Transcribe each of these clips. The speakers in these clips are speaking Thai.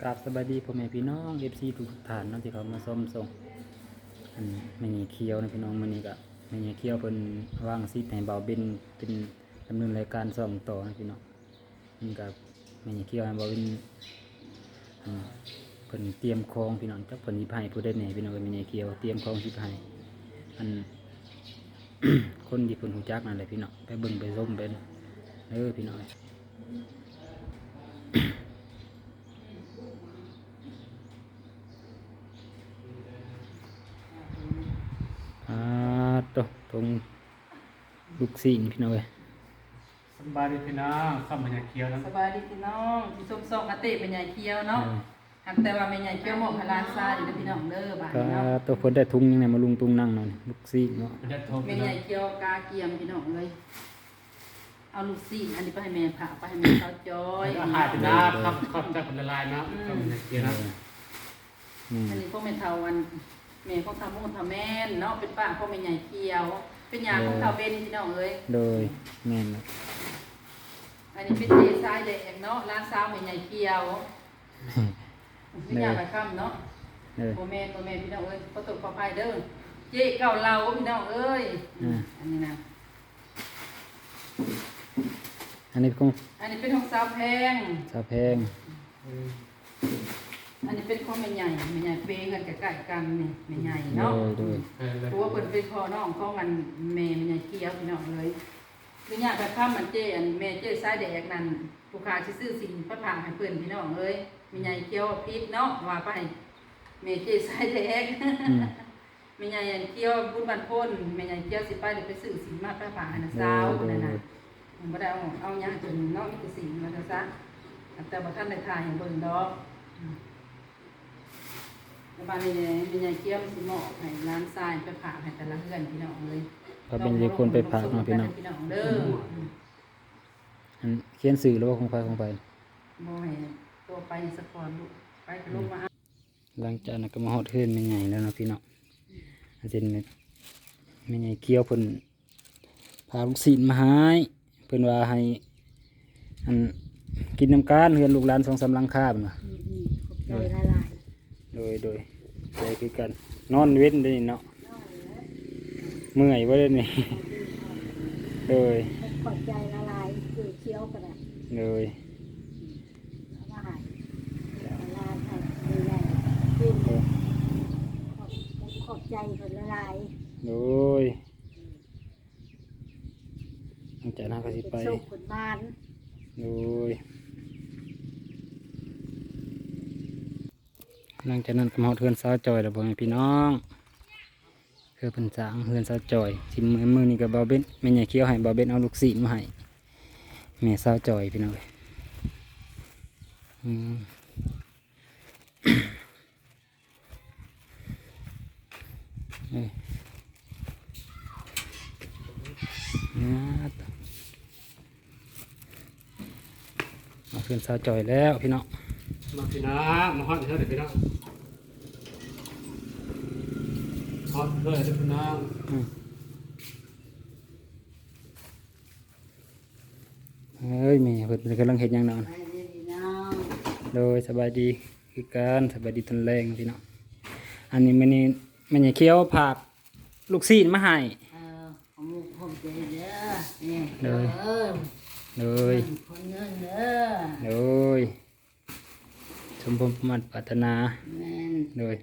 กราบสบายดีพ่อแม่พี่น้องเอฟซีทุกท่านเนาะที่เขามาส้มส่งอันไม่มีเคี้ยวนะพี่น้องมื้อนี้ก็ไม่มีเคี้ยวเพิ่นวางซีดให้เบาเบนเป็นดำเนินรายการส่งต่อนะพี่น้องนี่ก็ไม่มีเคี้ยวเบาบนอันเพิ่นเตรียมของพี่น้องจักเพิ่นสิให้ผู้ใดแหน่พี่น้องก็ไม่มีเคี้ยวเตรียมของสิให้อันคนที่เพิ่นรู้จักนั่นแหละพี่น้องไปเบิ่งไปส้มเป็นเออพี่น้อง อ่าตวตรง ลูกศิษย์พี่น้องเอ้ยสบายดีพี่น้องข้าวมันยาเคี้ยวนะสบายดีพี่น้องพี่ส้มส่งอาเต้เป็นใหญ่เคี้ยวเนาะหากแต่ว่าเป็นใหญ่เคี้ยวหมกพลานซาอยู่เด้อพี่น้องเด้อบ้านก็นี้เนาะตัวเพิ่นได้ทุงยังไงมาลุงตุงนั่งเนาะนี่ลูกศิษย์เนาะเป็นได้โทรเป็พี่นน้ใหอญ่งเคี้ยวกาเกียมพี่น้องเลยเอาลูกซีนอันนี้ไปให้แม่ผ่าไปให้แม่เขาจอยอาหารพี่น้าข้าวข้าวจะเป็นละลายนะข้าวมันยาเคี้ยวนะอืมอันนี้พวกแม่เฒ่าวันแม่ของทำมูลทำแม่นเนาะเป็นป้าพวกแม่ใหญ่เคี้ยว เป็นยาของเฒ่าเบนพี่น้องเอ้ยโดยแม่นเนาะอันนี้เป็นเจซ้ายแดงเนาะร้านสาวแม่ใหญ่เคี้ยวเป็นยาแบบค่ำเนาะเออโมเมนโมเมนพี่น้องเอ้ยขอตกขออภัยเด้อเจ๊เก่าเราพี่น้องเอ้ยอ่าอันนี้นะอันนี้ของอันนี้เป็นของสาวแพงสาวแพง อันนี้เป็นของแม่ใหญ่แม่ใหญ่เปย์กันใกล้ๆกันนี่แม่ใหญ่โดเนาะยโดยเพราะว่าเพิ่นเป็นพ่อน้องของกันแม่แม่ใหญ่เกี้ยวพี่น้องเลยคือญาติกับข้ามมันเจ้อันแม่เจ้สายแดกนั่นผู้ค้าสิซื้อสินพระผ่าให้เพิ่นพี่น้องเอ้ยแม่ใหญ่เกี้ยวพิษเนาะว่าไปให้แม่เจ้สายแดกอืมแม่ใหญ่เกี้ยวบุญบันพ้นแม่ใหญ่เกี้ยวสิไปเดี๋ยวไปซื้อสินมาพระผ่าให้นะสาวนั่นน่ะผมบ่ได้เอาเอาหยังจนเนาะมีแต่สินมาซะซะแต่บ่ทันได้ถ่ายให้เบิ่งดอกอืมแล้ว บ้านนี้เนี่ยแม่ใหญ่เกี้ยวสิเหมาะให้ร้านทรายไปผ่าให้แต่ละเฮือนพี่น้องเลยก็เป็นที่คนไปพักเนาะพี่น้องพี่น้องเด้ออืมอันเขียนสื่อหรือว่าของไฟของไฟบ่ให้ตัวไปสะก่อนลูกไปกับลูกมาหลังจากนั้นก็มาฮอดเฮือนแม่ใหญ่แล้วเนาะพี่น้องอันเป็นแม่แม่ใหญ่เกี่ยวเพิ่นพาลูกศิษย์มาให้เพิ่นว่าให้อันกินน้ำการเฮือนลูกหลานสองสามหลังคาเพิ่นว่า โดยละลายโดยโดยใจคือกัน นอนเว้นได้เนาะเมื่อยว่าได้นี่โดยขอบใจละลายคือเคี้ยวกันอะโดยเอามาใหายละลายให้ใหญ่ๆขึ้นขอบขอบใจคนละลายโดยหลังจากนั้นก็สิเป็นไปสุขผลบานโดย หลังจากนั้นก็มาฮอดเฮือนสาวจอยแล้วบ่ให้พี่น้องคือเพิ่นสางเฮือนสาวจอยสิมือมือนี่ก็บ่าเบ็ดแม่ใหญ่เคี้ยวให้บาเบ็ดเอาลูกศิษย์มาให้แม่สาวจอยพี่น้องเอ้ยอืมเอ้ยงัดมาขึ้นสาวจอยแล้วพี่น้องมาพี่น้องมาฮอดเท่าไหร่พี่น้อง ฮอดเท่าไหร่พี่น้องอืมเฮ้ยแม่เพิ่นกำลังเห็นยังนอนไปเลยพี่น้องโดยสบายดีคือการสบายดีตอนแรงพี่น้องอันนี้มันนี่มันอย่าเคี้ยวผักลูกซีนมาให้เออของมุกผมใจเด้อนี่เลยเออโดยคนเงินเด้อโดยสมบูรณ์มัดปรารถนาแม่นโดย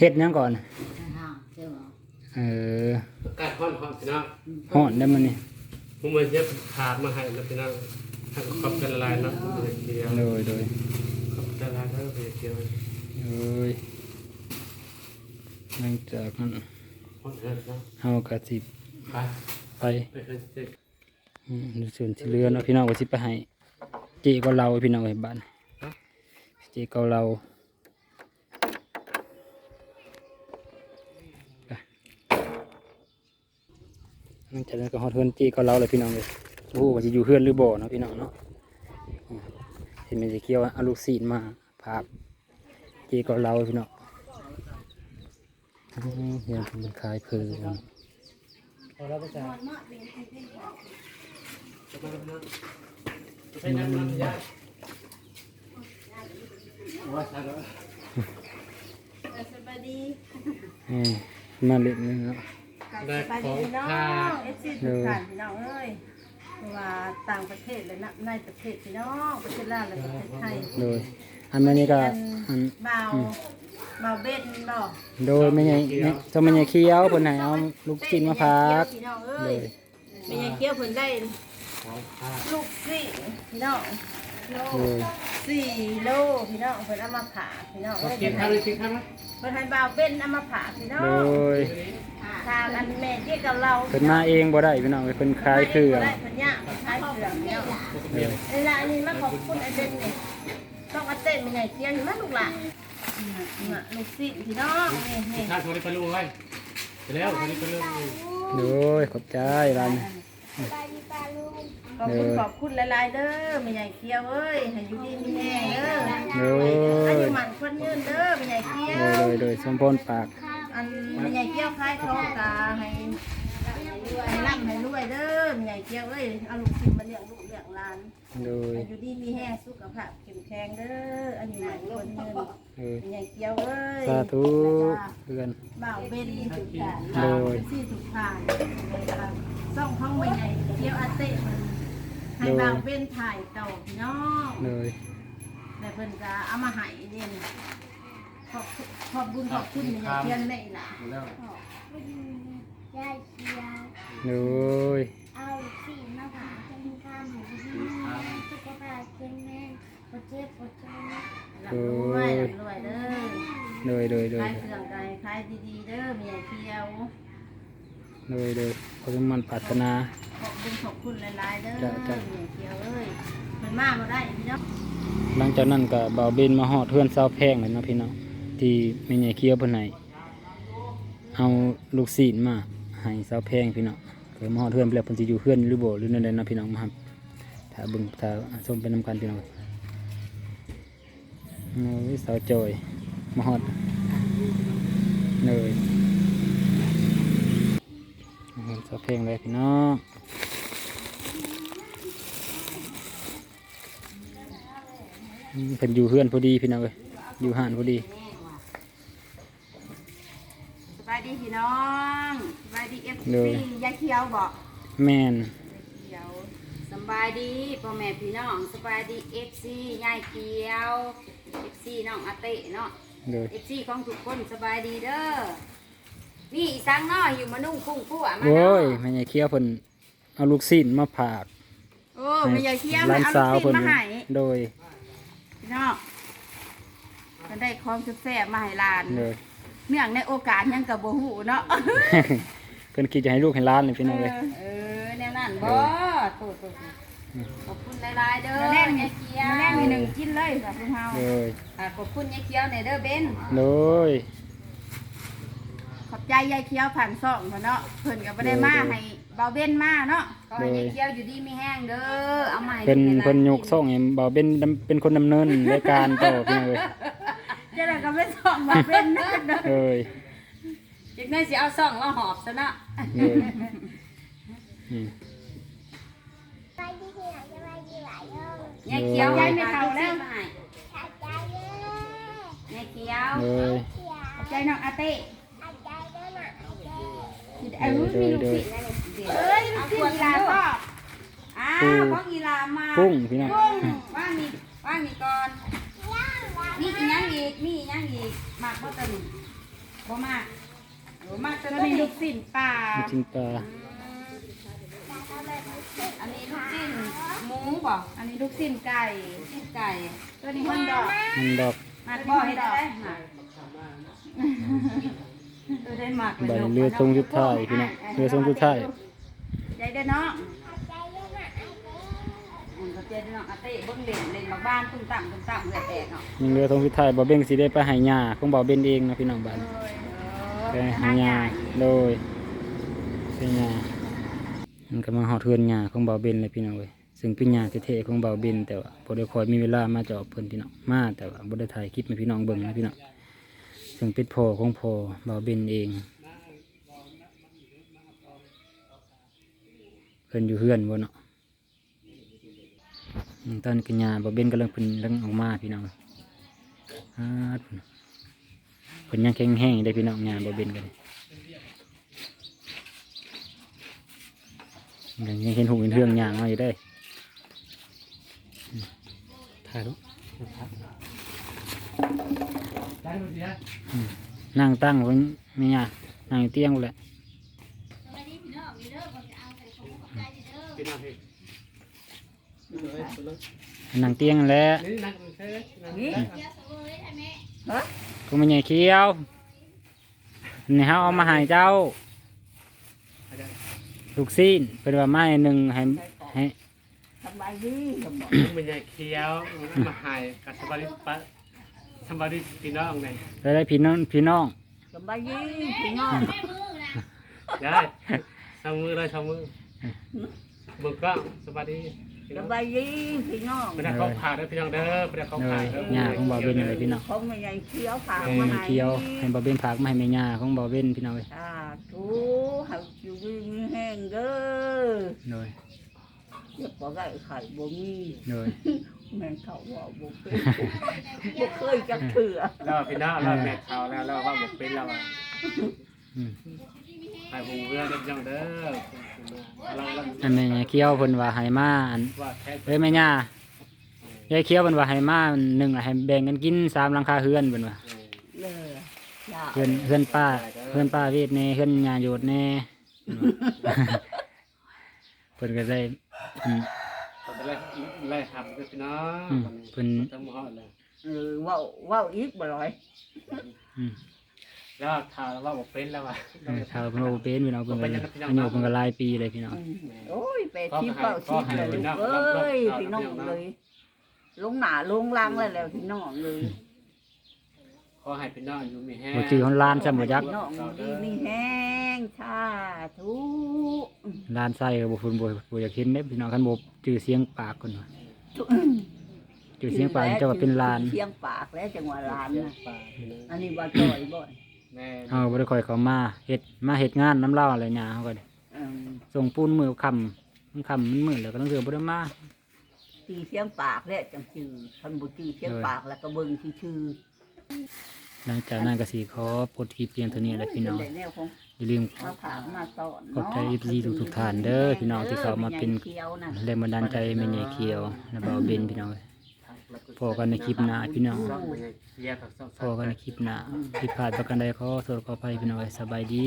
เฮ็ดหยังก่อนทหารใช่ไหมเอออากาศร้อนร้อนพี่น้องห่อนได้มันนี่ผมมาเย็บขาดมาให้แล้วพี่น้องให้ขอบจะละลายเนาะมันยาเคี้ยวโดยโดยขอบจะละลายแล้วมันยาเคี้ยวโดยหลังจากนั้นฮอดเท่าไหร่เนาะเฮากะสิไปไป ไปเฮ็ดเจ็บอืมในส่วนที่เหลือเนาะพี่น้องก็สิไปให้เจก็เราพี่น้องไว้บ้านเจก็เรา หลังจากนั้นก็ฮอดเฮือนเจก็เราเลยพี่น้องเลยโอ้โหว่าสิอยู่เฮือนหรือบ่เนาะพี่น้องเนาะอืมเห็นมันสิเกี่ยวเอาลูกศิษย์มาพาเจก็เราพี่น้องอืมเฮียนเพิ่นเป็นขายเพลิงเอาแล้วไปจ้ะไปนั่งนั่งยายว่าซั่นเนาะสบายดีอืมมาเล่นเลยเนาะ ได้สบายขดีองพี่น้องทาเอฟซีทุกท่านพี่น้องเอ้ยเพราะว่าต่างประเทศและนะในประเทศพี่น้องประเทศลาวและประเทศไทยโดยอันมานี้ก็อันเบาเบาเบ็ดบ่โดยไม่ใหญ่ไม่เจ้าไม่ใหญ่เคี้ยวเพิ่นให้เอาลูกชิ้นมาพักพี่น้องโดเอ้ยยเป็นยังเกี้ยวเพิ่นได้ของทาลูกสี่พี่น้อง โลโดยสี่โลพี่น้องเพิ่นเอามาผ่าพี่น้องเอาเอ้ยกินข้าวเลยกินข้าวไหมเพิ่นให้เบาเบ็ดเอามาผ่าพี่น้อโดงยทางอันแม่เจ๊กับเราเพิ่นมาเองบ่ได้พี่น้องเพิ่นคลายเครื่องได้เพิ่นย่างคลายเครื่องพี่น้องโดยเวลาอันนี้มาขอบคุณไอ้เด่นนี่ต้องเอาเต้นเป็นไงเที่ยงอยู่มาลูกหลานน่ะลูกศิษย์พี่น้องนี่นี่ข้าวโทรไปลูกไว้ไปแล้วโทรไปลูกโดยขอบใจร้าน ขอบคุณขอบคุณหลายๆเด้อแม่ใหญ่เคียวเอ้ยให้อยู่ดีมีแห้งเด้อโดอายุยหมันคนยืนเด้อแม่ใหญ่เคียโดวย โดยโดยสมพรปากอันแม่ใหญ่เคียวคล้ายทองตาให้ให้ร่ำให้รวยเด้อแม่ใหญ่เคียวเอ้ยเอาลูกศิษย์มาเลี้ยงลูกเลี้ยงหลานโดยอายุดีมีแห้งสุขภาพเข้มแข็งเด้ออายุหมันคนยืนโดยแม่ใหญ่เคียวเอ้ยสาธุเพื่อน บ่าวเบนสุขการโดยที่สุขผ่านซ่องห้องใบใหญ่เที่ยวอาเต้มัน ให้บ่าวเบนถ่ายเต่าพี่น้องโดยแต่เพิ่นก็เอามาให้เนี่ยนะขอบคุณขอบบุญขอบคุณอย่างเพียงได้ล่ะแล้วยายเขียวโดยเอาสีมาผ่าเป็นข้ามของพี่สุขภาพแข็งแรงปวดเจ็บปวดจนร่ำรวยร่ำรวยเด้อโดยโดยโดยขายเครื่องกายขายดีๆเด้อเมียเที่ยวโดยโดยขอสมมันปรารถนา ขอบบุญขอบคุณหลายๆเด้อจ้ะจ้ะเมียเที่ยวเอ้ยเพิ่นมาบ่ได้พี่น้องหลังจากนั้นก็เบาเบนมาฮอดเพื่อนเศร้าแพงเลยเนาะพี่น้องที่ไม่ใหญ่เคี้ยวเพิ่นให้เอาลูกศิษย์มาให้เศร้าแพงพี่น้องเคยมาฮอดเพื่อนไปแล้วเพิ่นสิอยู่เพื่อนหรือบ่หรือนั่นใดเนาะพี่น้องมาครับถ้าเบิ่งถ้าชมไปนํกันพี่น้องโอ้ยสาวจอยมาฮอดเลยมาฮอดเศร้าแพงเลยพี่น้อง เพิ่นอยู่เพื่อนพอดีพี่น้องเอ้ยอยู่ห้านพอดีสบายดีพี่น้องสบายดี FC เลยยายเขียวบ่แม่นเขียวสบายดีพ่อแม่พี่น้องสบายดีเอฟซียายเขียวเอฟซีน้องอาเต้เนาะเลยเอฟซีของทุกคนสบายดีเด้อนี่อีสังน้อยอยู่มานุ่งพุ่งผู้อะมาโอ้เนาะยแม่ใหญ่เคี้ยวเพิ่นเอาลูกศิษย์มาผากโอ้แม่ยายเขียวร้านเอาสาวลูกศิษเพิ่นย์มาให้โดย พี่น้องมันได้ของแซ่บๆมาให้หลานโดยเนื่องในโอกาสยังกับบ่ฮู้เนาะ เพิ่นคิดจะให้ลูกให้หล้านเลยพี่น้องเลย เออแนวนั้นบ่ตัวตัวขอบคุณหลายๆเด้อแม่ยายเขียวแม่มีหนึ่งกินเลยค่ะพวกเฮาโดยอ่าขอบคุณยายเขียวในเด้อเบนโดยขอบใจยายเขียวผ่านซ่องเพิ่นเนาะเพิ่นก็บ่ได้มาให้ เบาเบ้นมาเนาะขอให้ยายเขียวอยู่ดีมีแห้งเด้อเอามาให้เพิ่นลูกหลาเพิ่นยกซ่องให้บ่าวเป็นดำเป็นคนดำเนินรายการต่อพี่น้องเลยจะได้ก็ไม่ซ่องเบาเบ้นเนาะเอ้ยอีกหน่อยสิเอาซ่องแล้วหอบซะเนาะโดยอืมไปที่ไหนจะไปที่ไหนเนาะยายเขียวโอ้ยยายไม่เท่าแล้วมาให้อาจารย์เด้อยายเขียวโดยเขียวขอบใจน้องอาเต้อาจารย์เด้อน่ะอาจารย์เอ้ยมีลูกศิษย์ เอ้ยลูกศิษย์หลานพ่ออ้าวของอีหลามากุ้งพี่น้องกุ้งว่างนี่ว่างนี่ก่อนมีอีกยังอีกมีอีกยังอีกมากบ่ตะนี่บ่มากโอ้มากตะแล้วนี่มีลูกศิษย์ป่าลูกชิ้นปลาอันนี้ลูกชิ้นหมูบ่อันนี้ลูกศิษย์ไก่ชิ้นไก่ตัวนี้มันดอกมันดอกมาบ่เฮ็ดได้หาเออได้มากใบเรือทรงสุดท้ายพี่น้องเรือทรงสุดท้ายใจ เด้อเนาะอาจารย์เด้อน่ะอาจารย์อืมก็เจอเนาะอาเต้เบิ่งเล่นเล่นบักบ้านตุ้มตั้มตุ้มตั้มเอื้อแตกเนาะยังเรือทรงสุดท้ายบ่าวเบ่งสิได้ไปให้ย่าของบ่าวเบ่งเองนะพี่น้องบ้านไปให้ย่าโดยไปย่ามันก็มาฮอดเฮือนย่าของบ่าวเบ่งเลยพี่น้องเว้ยซึ่งเป็นย่าแท้ๆของบ่าวเบ่งแต่ว่าบ่ได้คอยมีเวลามาเจาะเพิ่นพี่น้องมาแต่ว่าบ่ได้ถ่ายคลิปให้พี่น้องเบิ่งนะพี่น้องซึ่งเป็นพ่อของพ่อบ่าวเบ่งเอง พิ่นอยู่เฮือนบ่เนาะอืมตอนนี้กัญญาบ่เบนกำลังเพิ่นกำลังออกมาพี่น้องอ่าเพิ่นยังแข็งแห้งได้พี่น้องงานบ่เป็นกันยังยังเห็นหูเห็นเรื่องย่างมาอยู่ได้ถ่ายรูปได้ดูดิฮะนั่งตั้งเพิ่นไม่ยากนั่งอยู่เตียงพู้นแหละ พี่น้องพี่ เลยเลยนั่งเตียงนั่นแหละนี่นั่งเฉยนั่งนี่ได้ฮะก็ไม่ใหญ่เคี้ยวนี่เฮาเอามาให้เจ้า ลูกซีนเป็นว่าไม้หนึ่งให้ให้สบายดีสบายมันใหญ่เคี้ยวมาหายกับสบายดีปะสบายดีพี่น้องไงได้ได้พี่น้องพี่น้องสบายดีพี่น้องยายทำมือเลยทำมือ มือก็สบายดีพี่สน้องบายดีพี่น้องไม่ได้เข้าผ่าด้วยพี่น้องเด้อไม่ได้เข้าเลผ่ายเด้อหญ้าของบ่าวเบนอะไรพี่น้องเขาไม่ใหญ่เคี้ยวฝากให้มาให้เคี้ยวให้บ่าวเบนฝากมาให้แม่ย่าของบ่าวเบนพี่น้องเลยสาธุให้อยู่ดีมีแห้งเด้อเลยเดี๋ยวบ่ได้ไข่บ่มีเลยแม่นเขาว่าบ่เป็นบ่เคยจักเถื่อแล้วพี่น้องเราแม่เขาแล้วแล้วว่าบอกเป็นแล้วอะอืมให้ผมเพื่อนพี่น้องเด้อเราเรา อันแม่ย่าเคี้ยวเพิ่นว่าให้มาอันว่าแค่เอ้ยแม่ย่ายายเคี้ยวเพิ่นว่าให้มาหนึ่งละให้แบ่งกันกินสามหลังคาเฮือนเพิ่นว่าเลยจ้าเฮือนเฮือนป้าเฮือนป้าเวทแน่เฮือนยาโยดแน่เพิ่นว่าเพิ่นก็ได้อืมเราจะไล่ไล่ทำพี่น้องอืมเพิ่นทั้งหมดเลยเออเว้าเว้าอีกบ่ร้อยอืม แล้วข่าวว่าบอกเป็นแล้วว่ะเออชาวเพิ่นว่าบ่เป็นพี่น้องเพิ่นก็อายุเพิ่นก็หลายปีเลยพี่น้องอืมโอ้ยไปที่เฝ้าชิดเลยลูกเอ้ยพี่น้องเลยลงหนาลงล่างเลยแล้วพี่น้องเลยขอให้พี่น้องอยู่มีแห้งบ่ชื่อของร้านซ้ำบ่จักพี่น้องดีมีแห้งชาทุร้านไส้ก็บ่เพิ่นบ่บ่อยากเห็นเด้พี่น้องคันบ่ชื่อเสียงปากคนว่าชื่อเสียงปากนี่เจ้าว่าเป็นลาน เสียงปากแล้วจังหวะลานนะป่าพี่น้องอันนี้ว่าจ่อยบ่อย แม่เฮาบ่ได้ค่อยเข้ามาเฮ็ดมาเฮ็ดงานน้ำเล่าอะไรหยังเฮาก็ได้อืมส่งปูนมื้อค่ำมันค่ำมันมืดแล้วก็ต้องเสือบ่ได้มาตีเสียงปากแล้วจังชื่อคันบ่ตีเสียงปากแล้วก็เบิ่งชื่อหลังจากนั้นก็สิขอปลดคลิปเพียงเท่านี้แหละพี่น้องได้แนวของอย่าลืม มาผากมาสอนขอบใจ FC ทุกๆท่านเด้อพี่น้องที่เข้ามาเป็นเขียวนะแรงบันดาลใจแม่ใหญ่เขียวและเบาเบนพี่น้องเอ้ย พอกันในคลิปหน้าพี่น้องซ่องไม่ใช่เรียกกับซ่องพอกันในคลิปหน้าผิดพลาดประกันใดขอโทษขออภัยพี่น้องสบายดี